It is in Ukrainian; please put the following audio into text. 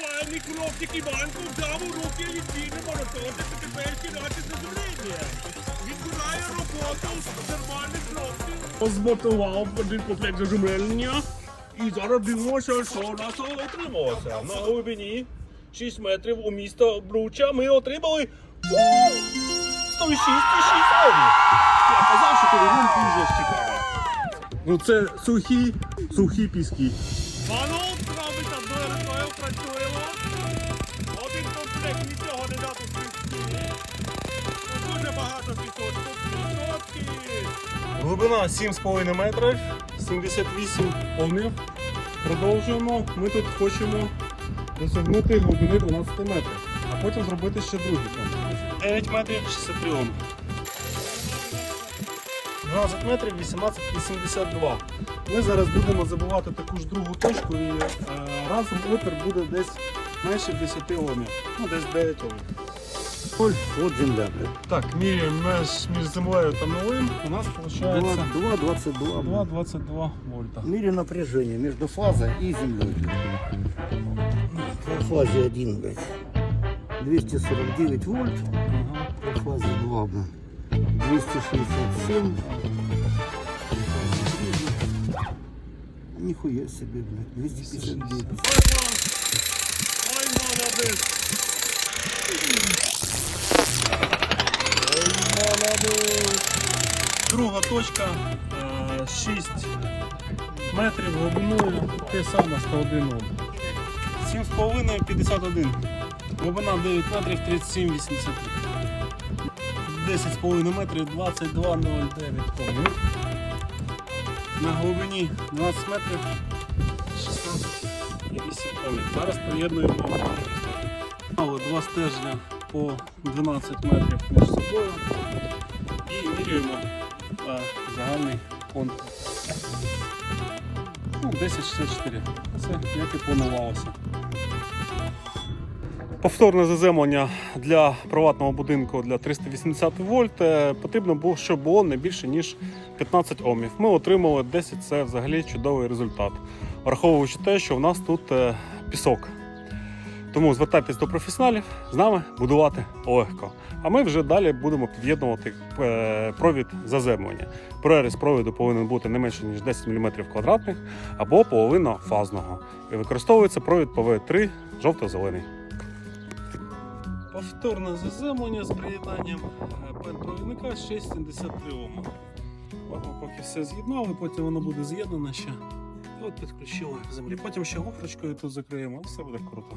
Файний хлопчик Іванко взяв у руки лічильне монотонне та тепер кидати заземлення. Відбирає роботу з нормальних хлопців. Змотував один комплект заземлення. І зараз дивимося, що у нас отрималося. На глибині 6 метрів у місто Бруча ми отримали у, 106,6 років. Я казав, що він дуже цікаво. Ну це сухі, сухі піски. Глибина 7,5 метрів, 78 овнів. Продовжуємо. Ми тут хочемо досягнути глибини 12 метрів, а потім зробити ще другий конкурс. 9 метрів 63 овни. 12 метрів 18,82. Ми зараз будемо забивати таку ж другу точку і е, разом опір буде десь менше 10 омів. Ну, десь 9 омів. Ноль, вот земля. Так, міряємо між, між землею та новим. У нас виходить 2,22. 2,22 вольта. Мере напряжение между фазой и землей. По фазе 1, блядь. 249 вольт. Ага. По фазе 2, блядь. 267. Нихуя себе, блядь. 259. Ой, молодець! Друга точка е, 6 метрів глибиною, те саме 101 Ом. 7,5 51. Глибина 9 метрів 37 83. 10,5 метрів 22,09 Ом. На глибині 12 метрів 16 і 8 Зараз приєднуємо два стержня по 12 метрів між собою і міряємо е, загальний контур. Ну, 1064. Це як і планувалося. Повторне заземлення для приватного будинку для 380 вольт е, потрібно було, щоб було не більше ніж 15 омів. Ми отримали 10, це взагалі чудовий результат, враховуючи те, що в нас тут е, пісок. Тому звертайтесь до професіоналів, з нами будувати легко. А ми вже далі будемо під'єднувати е, провід заземлення. Проріз провіду повинен бути не менше ніж 10 мм квадратних або половина фазного. І використовується провід ПВ3 жовто-зелений. Повторне заземлення з приєднанням пен-провідника 6,73 Ом. Поки все з'єднали, потім воно буде з'єднане ще. І от підключили землі. Потім ще гофрочкою тут закриємо, і все буде круто.